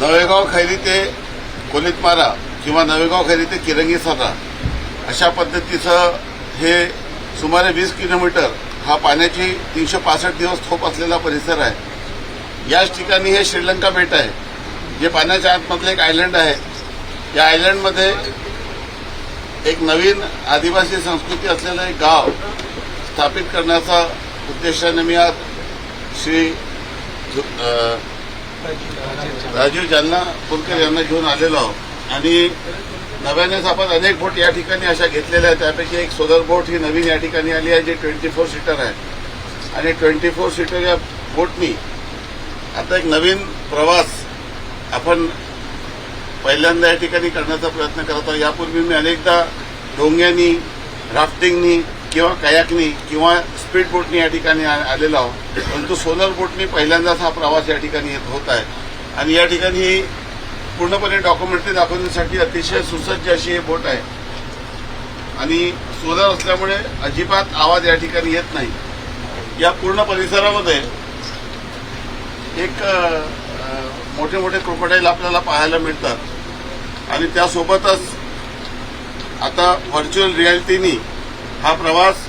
नवेगाव खैरी ते कोलितमारा किंवा नवेगाव खैरी ते किरंगी सरा. अशा पद्धतीचं हे सुमारे वीस किलोमीटर हा पाण्याची तीनशे पासष्ट दिवस थोप असलेला परिसर आहे. याच ठिकाणी हे श्रीलंका बेट आहे जे पाण्याच्या आतमधलं एक आयलंड आहे. या आयलंडमध्ये एक नवीन आदिवासी संस्कृती असलेलं एक गाव स्थापित करण्याचा उद्देशाने मी आज श्री राजीव जालना पुरकर यांना घेऊन आलेलो आहोत. आणि नव्यानेच आपण अनेक बोट या ठिकाणी अशा घेतलेल्या आहेत. त्यापैकी एक सोलर बोट ही नवीन या ठिकाणी आली आहे जी ट्वेंटी फोर सीटर आहे. आणि ट्वेंटी फोर सीटर या बोटनी आता एक नवीन प्रवास आपण पहिल्यांदा या ठिकाणी करण्याचा प्रयत्न करत आहोत. यापूर्वी मी अनेकदा डोंग्यांनी राफ्टिंगनी किंवा कयाकनी किंवा स्पीड बोटनी या ठिकाणी आ- आलेलो आहोत. परंतु सोलर बोटनी पहिल्यांदाच हा प्रवास या ठिकाणी येत होत आहे. आणि या ठिकाणी पूर्णपणे डॉक्युमेंटरी दाखवण्यासाठी अतिशय सुसज्ज अशी हे बोट आहे. आणि सोलर असल्यामुळे अजिबात आवाज या ठिकाणी येत नाही. या पूर्ण परिसरामध्ये एक मोठे मोठे क्रोकोडाईल आपल्याला पाहायला मिळतात. आणि त्यासोबतच आता व्हर्च्युअल रियालिटीनी हा प्रवास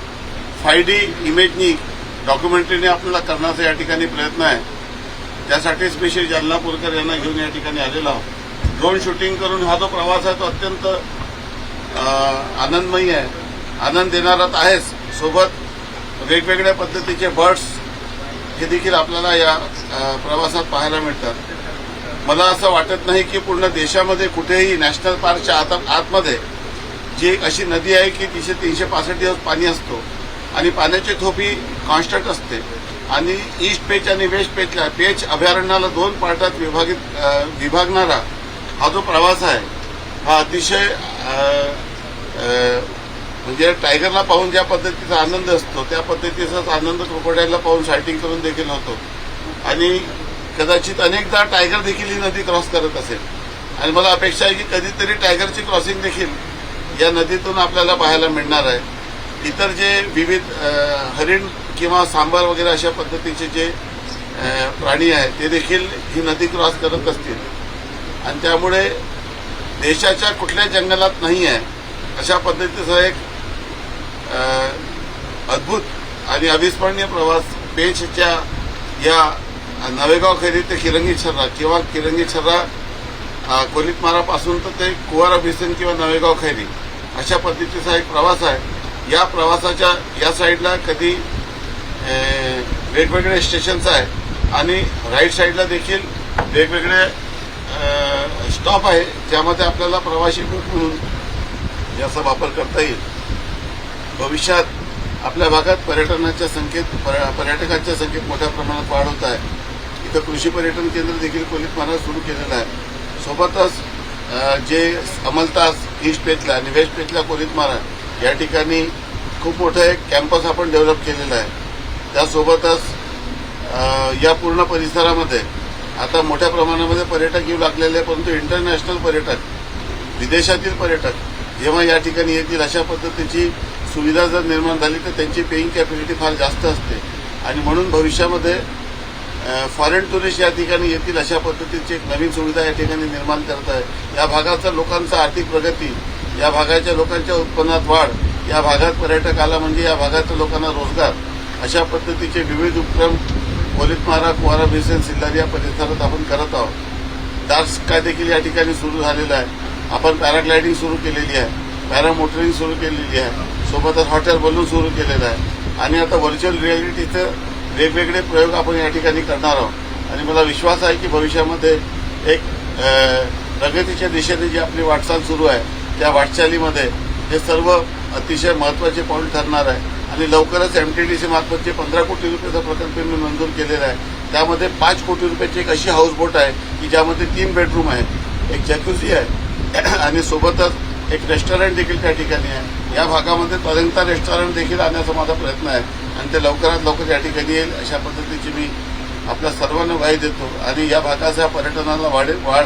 फाय डी इमेजनी डॉक्युमेंटरीने आपल्याला करण्याचा या ठिकाणी प्रयत्न आहे. त्यासाठीच मी श्री जालना पुरकर यांना घेऊन या ठिकाणी आलेलो आहोत. ड्रोन शूटिंग करून हा जो प्रवास आहे तो अत्यंत आनंदमयी आहे. आनंद देणारा तर आहेच. सोबत वेगवेगळ्या पद्धतीचे बर्ड्स हे देखील आपल्याला या प्रवासात पाहायला मिळतात. मला असं वाटत नाही की पूर्ण देशामध्ये कुठेही नॅशनल पार्कच्या आत आतमध्ये जी एक अशी नदी आहे की तिथे तीनशे पासष्ट दिवस पाणी असतो. आणि पाण्याची थोपी कॉन्स्टंट असते. आणि ईस्ट पेच आणि वेस्ट पेचला पेच अभयारण्याला दोन पार्टात विभागित विभागणारा हा जो प्रवास आहे हा अतिशय म्हणजे टायगरला पाहून ज्या पद्धतीचा आनंद असतो त्या पद्धतीचाच आनंद क्रोकोडाईलला पाहून सायटिंग करून देखील होतो. आणि कदाचित अनेकदा टायगर देखील ही नदी क्रॉस करत असेल. आणि मला अपेक्षा आहे की कधीतरी टायगरची क्रॉसिंग देखील या नदीतून आपल्याला पाहायला मिळणार आहे. इतर जे विविध हरिण किंवा सांबार वगैरे अशा पद्धतीचे जे प्राणी आहेत ते देखील ही नदी क्रॉस करत असतील. आणि त्यामुळे देशाच्या कुठल्या जंगलात नाही आहे अशा पद्धतीचा एक अद्भुत आणि अविस्मरणीय प्रवास पेशच्या या नवेगाव खैरी ते किरंगी छर्रा किंवा किरंगी छर्रा कोलितमारापासून तर ते कुवारा भिसन किंवा नवेगाव खैरी अशा पद्धतीचा एक प्रवास आहे. या प्रवासाच्या या साईडला कधी वेगवेगळे स्टेशन्स आहे आणि राईट साईडला देखील वेगवेगळे स्टॉप आहे ज्यामध्ये आपल्याला प्रवासी बूट म्हणून याचा वापर करता येईल. भविष्यात आपल्या भागात पर्यटनाच्या संख्येत पर्यटकांच्या संख्येत मोठ्या प्रमाणात वाढ होत आहे. इथं कृषी पर्यटन केंद्र देखील कोलितमारात सुरू केलेलं आहे. सोबतच जे अमलतास ईस्ट पेथला आणि वेस्ट पेथला कोलितमारा या ठिकाणी खूप मोठं एक कॅम्पस आपण डेव्हलप केलेलं आहे. त्यासोबतच या पूर्ण परिसरामध्ये आता मोठ्या प्रमाणामध्ये पर्यटक येऊ लागलेले आहे परंतु इंटरनॅशनल पर्यटक विदेशातील पर्यटक जेव्हा या ठिकाणी येतील अशा पद्धतीची सुविधा जर निर्माण झाली तर त्यांची पेईंग कॅपॅसिटी फार जास्त असते. आणि म्हणून भविष्यामध्ये फॉरेन टुरिस्ट या ठिकाणी येतील अशा पद्धतीची एक नवीन सुविधा या ठिकाणी निर्माण करत आहे या भागाचा लोकांचा आर्थिक प्रगती या भागाच्या लोकांच्या उत्पन्नात वाढ या भागात पर्यटक आला म्हणजे या भागाच्या लोकांना रोजगार. अशा पद्धतीचे विविध उपक्रम पोलितमारा कुवारा भिसेन सिल्लारी या परिसरात आपण करत आहोत. डार्क स्काय देखील या ठिकाणी सुरू झालेलं आहे? आपण पॅराग्लायडिंग सुरू केलेली आहे पॅरामोटरिंग सुरू केलेली आहे सोबतच हॉटेल बलून सुरू केलेलं आहे. आणि आता व्हर्च्युअल रियालिटीचं वेगवेगळे प्रयोग आपण या ठिकाणी करणार आहोत. आणि मला विश्वास आहे की भविष्यामध्ये एक प्रगतीच्या दिशेने जी आपली वाटचाल सुरू आहे त्या वाटचालीमध्ये हे सर्व अतिशय महत्त्वाचे पाऊल ठरणार आहे. आणि लवकरच एमटीडीसी मार्फतचे पंधरा कोटी रुपयाचा प्रकल्प मी मंजूर केलेला आहे. त्यामध्ये पाच कोटी रुपयाची एक अशी हाऊस बोट आहे की ज्यामध्ये तीन बेडरूम आहे. एक जॅक्युसी आहे. आणि सोबतच एक रेस्टॉरंट देखील त्या ठिकाणी आहे. या भागामध्ये तदंता रेस्टॉरंट देखील आणण्याचा माझा प्रयत्न आहे. आणि ते लवकरात लवकर या ठिकाणी येईल अशा पद्धतीची मी आपल्या सर्वांना वाई देतो. आणि या भागाच्या पर्यटनाला वाढ वाढ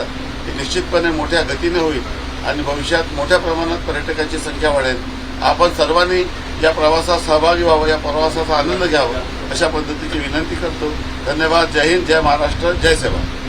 निश्चितपणे मोठ्या गतीने होईल. आणि भविष्यात मोठ्या प्रमाणात पर्यटकांची संख्या वाढेल. आपण सर्वांनी या प्रवासात सहभागी व्हावं या प्रवासाचा आनंद घ्यावा अशा पद्धतीची विनंती करतो. धन्यवाद. जय हिंद जय महाराष्ट्र जय सेवा.